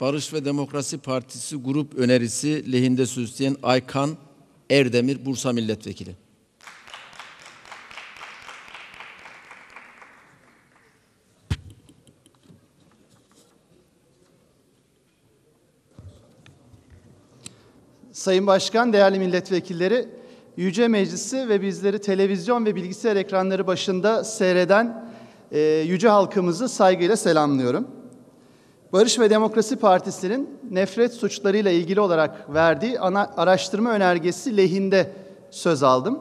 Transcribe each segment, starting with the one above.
Barış ve Demokrasi Partisi grup önerisi lehinde süsleyen Aykan Erdemir Bursa Milletvekili. Sayın Başkan, değerli milletvekilleri, Yüce Meclisi ve bizleri televizyon ve bilgisayar ekranları başında seyreden e, yüce halkımızı saygıyla selamlıyorum. Barış ve Demokrasi Partisi'nin nefret suçlarıyla ilgili olarak verdiği ana araştırma önergesi lehinde söz aldım.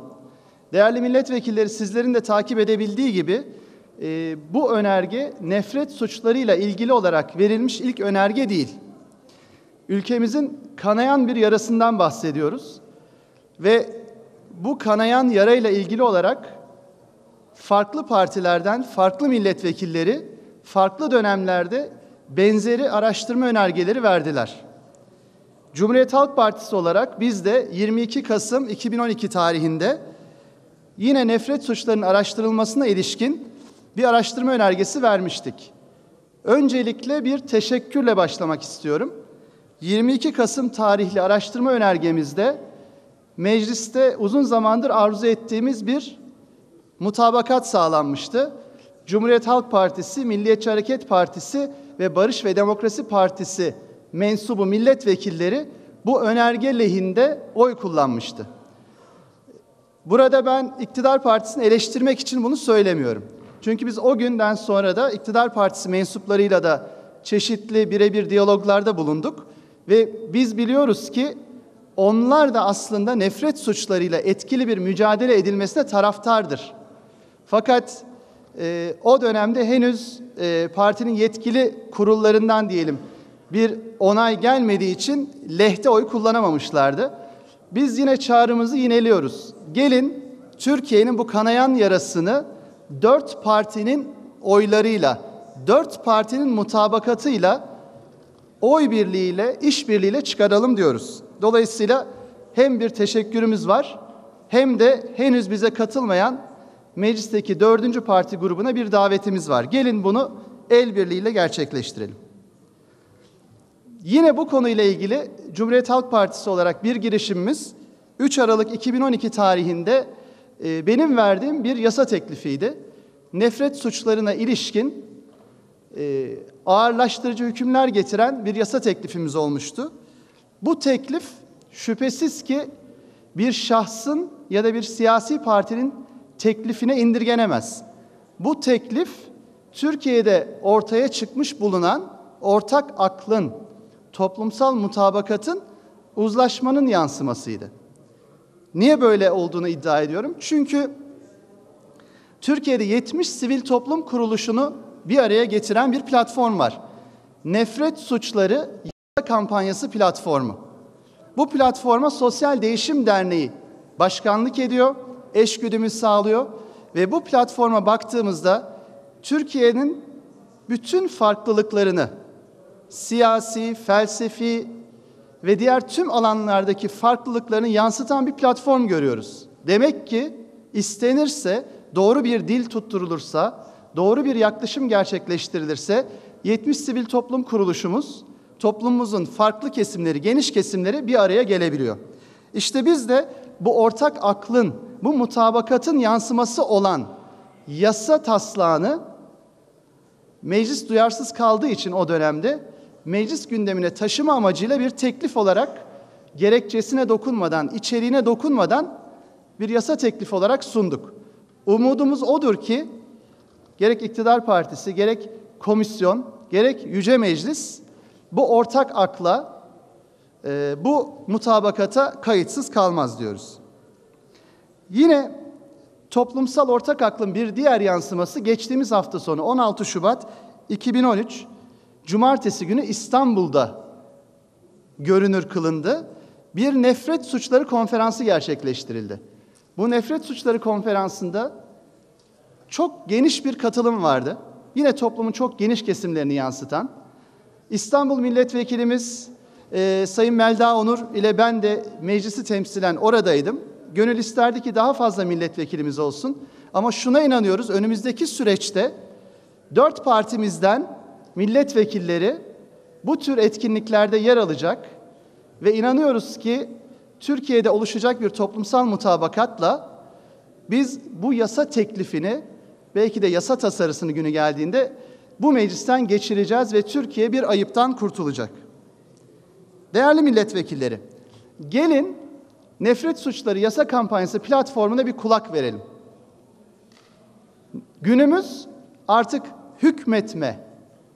Değerli milletvekilleri sizlerin de takip edebildiği gibi e, bu önerge nefret suçlarıyla ilgili olarak verilmiş ilk önerge değil. Ülkemizin kanayan bir yarasından bahsediyoruz. Ve bu kanayan yarayla ilgili olarak farklı partilerden farklı milletvekilleri farklı dönemlerde benzeri araştırma önergeleri verdiler. Cumhuriyet Halk Partisi olarak biz de 22 Kasım 2012 tarihinde yine nefret suçlarının araştırılmasına ilişkin bir araştırma önergesi vermiştik. Öncelikle bir teşekkürle başlamak istiyorum. 22 Kasım tarihli araştırma önergemizde mecliste uzun zamandır arzu ettiğimiz bir mutabakat sağlanmıştı. Cumhuriyet Halk Partisi, Milliyetçi Hareket Partisi ve Barış ve Demokrasi Partisi mensubu milletvekilleri bu önerge lehinde oy kullanmıştı. Burada ben iktidar partisini eleştirmek için bunu söylemiyorum. Çünkü biz o günden sonra da iktidar partisi mensuplarıyla da çeşitli birebir diyaloglarda bulunduk. Ve biz biliyoruz ki onlar da aslında nefret suçlarıyla etkili bir mücadele edilmesine taraftardır. Fakat e, o dönemde henüz e, partinin yetkili kurullarından diyelim bir onay gelmediği için lehte oy kullanamamışlardı. Biz yine çağrımızı yineliyoruz. Gelin Türkiye'nin bu kanayan yarasını dört partinin oylarıyla, dört partinin mutabakatıyla oy birliğiyle, iş birliğiyle çıkaralım diyoruz. Dolayısıyla hem bir teşekkürümüz var hem de henüz bize katılmayan meclisteki dördüncü parti grubuna bir davetimiz var. Gelin bunu el birliğiyle gerçekleştirelim. Yine bu konuyla ilgili Cumhuriyet Halk Partisi olarak bir girişimimiz 3 Aralık 2012 tarihinde e, benim verdiğim bir yasa teklifiydi. Nefret suçlarına ilişkin e, ağırlaştırıcı hükümler getiren bir yasa teklifimiz olmuştu. Bu teklif şüphesiz ki bir şahsın ya da bir siyasi partinin teklifine indirgenemez. Bu teklif Türkiye'de ortaya çıkmış bulunan ortak aklın, toplumsal mutabakatın uzlaşmanın yansımasıydı. Niye böyle olduğunu iddia ediyorum? Çünkü Türkiye'de 70 sivil toplum kuruluşunu bir araya getiren bir platform var. Nefret Suçları Kampanyası platformu. Bu platforma Sosyal Değişim Derneği başkanlık ediyor, eşgüdümü sağlıyor ve bu platforma baktığımızda Türkiye'nin bütün farklılıklarını siyasi, felsefi ve diğer tüm alanlardaki farklılıklarını yansıtan bir platform görüyoruz. Demek ki istenirse, doğru bir dil tutturulursa, doğru bir yaklaşım gerçekleştirilirse 70 sivil toplum kuruluşumuz toplumumuzun farklı kesimleri, geniş kesimleri bir araya gelebiliyor. İşte biz de bu ortak aklın, bu mutabakatın yansıması olan yasa taslağını meclis duyarsız kaldığı için o dönemde meclis gündemine taşıma amacıyla bir teklif olarak gerekçesine dokunmadan, içeriğine dokunmadan bir yasa teklifi olarak sunduk. Umudumuz odur ki gerek iktidar partisi, gerek komisyon, gerek yüce meclis bu ortak akla, e, bu mutabakata kayıtsız kalmaz diyoruz. Yine toplumsal ortak aklın bir diğer yansıması geçtiğimiz hafta sonu 16 Şubat 2013 Cumartesi günü İstanbul'da görünür kılındı. Bir nefret suçları konferansı gerçekleştirildi. Bu nefret suçları konferansında çok geniş bir katılım vardı. Yine toplumun çok geniş kesimlerini yansıtan. İstanbul Milletvekilimiz e, Sayın Melda Onur ile ben de meclisi temsilen oradaydım. Gönül isterdi ki daha fazla milletvekilimiz olsun. Ama şuna inanıyoruz önümüzdeki süreçte dört partimizden milletvekilleri bu tür etkinliklerde yer alacak ve inanıyoruz ki Türkiye'de oluşacak bir toplumsal mutabakatla biz bu yasa teklifini belki de yasa tasarısını günü geldiğinde bu meclisten geçireceğiz ve Türkiye bir ayıptan kurtulacak. Değerli milletvekilleri, gelin nefret suçları yasa kampanyası platformuna bir kulak verelim. Günümüz artık hükmetme,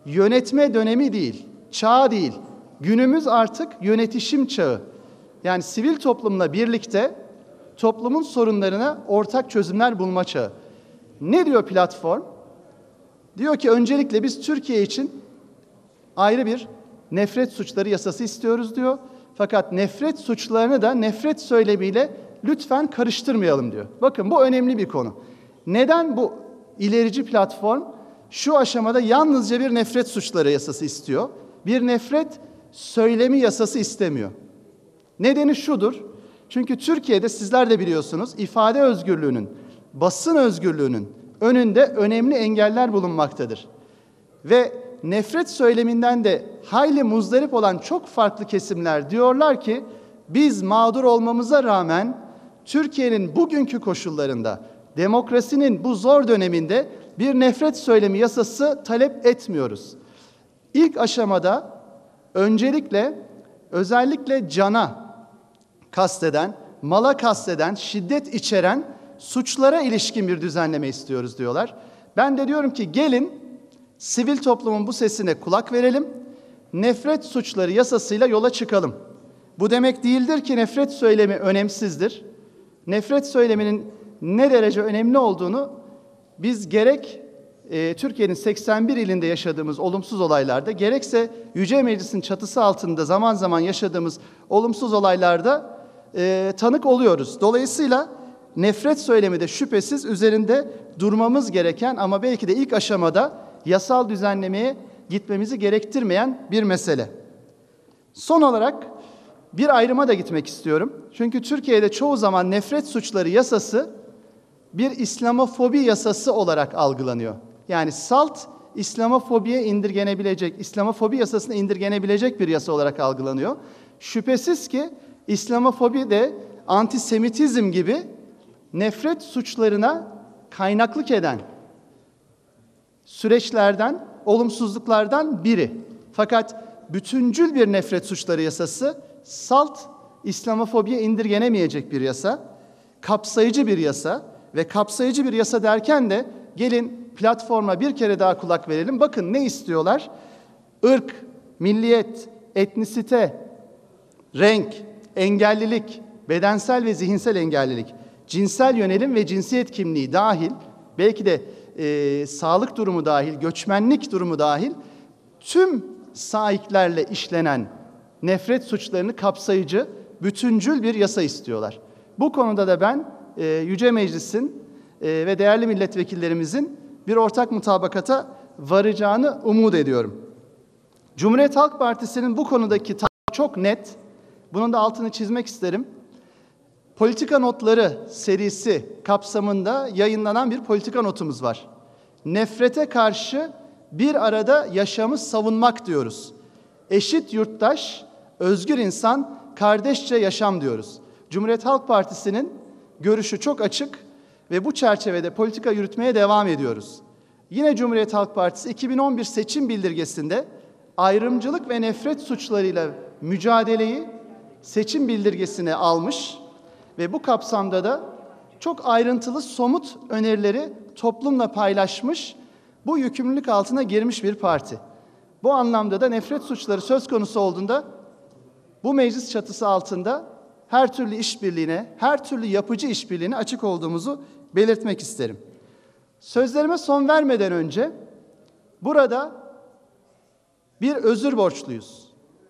yönetme dönemi değil, çağ değil. Günümüz artık yönetişim çağı. Yani sivil toplumla birlikte toplumun sorunlarına ortak çözümler bulma çağı. Ne diyor platform? Diyor ki öncelikle biz Türkiye için ayrı bir nefret suçları yasası istiyoruz diyor. Fakat nefret suçlarını da nefret söylemiyle lütfen karıştırmayalım diyor. Bakın bu önemli bir konu. Neden bu ilerici platform şu aşamada yalnızca bir nefret suçları yasası istiyor? Bir nefret söylemi yasası istemiyor. Nedeni şudur. Çünkü Türkiye'de sizler de biliyorsunuz ifade özgürlüğünün, basın özgürlüğünün önünde önemli engeller bulunmaktadır. Ve nefret söyleminden de hayli muzdarip olan çok farklı kesimler diyorlar ki biz mağdur olmamıza rağmen Türkiye'nin bugünkü koşullarında demokrasinin bu zor döneminde bir nefret söylemi yasası talep etmiyoruz. İlk aşamada öncelikle özellikle cana kasteden, mala kasteden, şiddet içeren suçlara ilişkin bir düzenleme istiyoruz diyorlar. Ben de diyorum ki gelin sivil toplumun bu sesine kulak verelim. Nefret suçları yasasıyla yola çıkalım. Bu demek değildir ki nefret söylemi önemsizdir. Nefret söyleminin ne derece önemli olduğunu biz gerek e, Türkiye'nin 81 ilinde yaşadığımız olumsuz olaylarda gerekse Yüce Meclis'in çatısı altında zaman zaman yaşadığımız olumsuz olaylarda e, tanık oluyoruz. Dolayısıyla nefret söylemi de şüphesiz üzerinde durmamız gereken ama belki de ilk aşamada yasal düzenlemeye gitmemizi gerektirmeyen bir mesele. Son olarak bir ayrıma da gitmek istiyorum. Çünkü Türkiye'de çoğu zaman nefret suçları yasası bir İslamofobi yasası olarak algılanıyor. Yani salt İslamofobiye indirgenebilecek, İslamofobi yasasına indirgenebilecek bir yasa olarak algılanıyor. Şüphesiz ki İslamofobi de antisemitizm gibi nefret suçlarına kaynaklık eden süreçlerden, olumsuzluklardan biri. Fakat bütüncül bir nefret suçları yasası salt İslamofobiye indirgenemeyecek bir yasa, kapsayıcı bir yasa ve kapsayıcı bir yasa derken de gelin platforma bir kere daha kulak verelim. Bakın ne istiyorlar? Irk, milliyet, etnisite, renk, engellilik, bedensel ve zihinsel engellilik, cinsel yönelim ve cinsiyet kimliği dahil, belki de e, sağlık durumu dahil, göçmenlik durumu dahil tüm sahiplerle işlenen nefret suçlarını kapsayıcı, bütüncül bir yasa istiyorlar. Bu konuda da ben e, Yüce Meclis'in e, ve değerli milletvekillerimizin bir ortak mutabakata varacağını umut ediyorum. Cumhuriyet Halk Partisi'nin bu konudaki çok net. Bunun da altını çizmek isterim. Politika Notları serisi kapsamında yayınlanan bir politika notumuz var. Nefrete karşı bir arada yaşamı savunmak diyoruz. Eşit yurttaş, özgür insan, kardeşçe yaşam diyoruz. Cumhuriyet Halk Partisi'nin görüşü çok açık ve bu çerçevede politika yürütmeye devam ediyoruz. Yine Cumhuriyet Halk Partisi 2011 seçim bildirgesinde ayrımcılık ve nefret suçlarıyla mücadeleyi seçim bildirgesine almış ve bu kapsamda da çok ayrıntılı somut önerileri toplumla paylaşmış, bu yükümlülük altına girmiş bir parti. Bu anlamda da nefret suçları söz konusu olduğunda bu meclis çatısı altında her türlü işbirliğine, her türlü yapıcı işbirliğine açık olduğumuzu belirtmek isterim. Sözlerime son vermeden önce burada bir özür borçluyuz.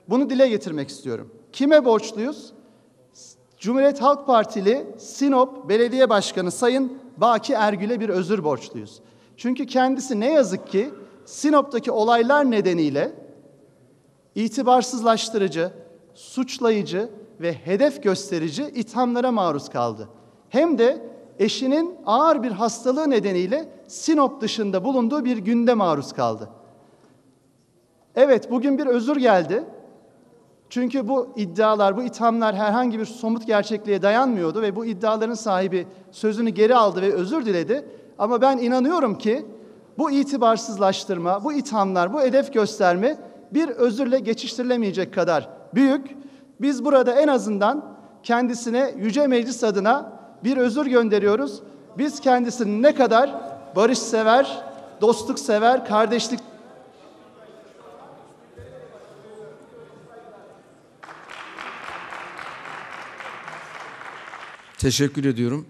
Bunu dile getirmek istiyorum. Kime borçluyuz? Cumhuriyet Halk Partili Sinop Belediye Başkanı Sayın Baki Ergül'e bir özür borçluyuz. Çünkü kendisi ne yazık ki Sinop'taki olaylar nedeniyle itibarsızlaştırıcı, suçlayıcı ve hedef gösterici ithamlara maruz kaldı. Hem de eşinin ağır bir hastalığı nedeniyle Sinop dışında bulunduğu bir günde maruz kaldı. Evet bugün bir özür geldi. Çünkü bu iddialar, bu ithamlar herhangi bir somut gerçekliğe dayanmıyordu ve bu iddiaların sahibi sözünü geri aldı ve özür diledi. Ama ben inanıyorum ki bu itibarsızlaştırma, bu ithamlar, bu hedef gösterme bir özürle geçiştirilemeyecek kadar büyük. Biz burada en azından kendisine Yüce Meclis adına bir özür gönderiyoruz. Biz kendisini ne kadar barışsever, dostluk sever, kardeşlik Teşekkür ediyorum.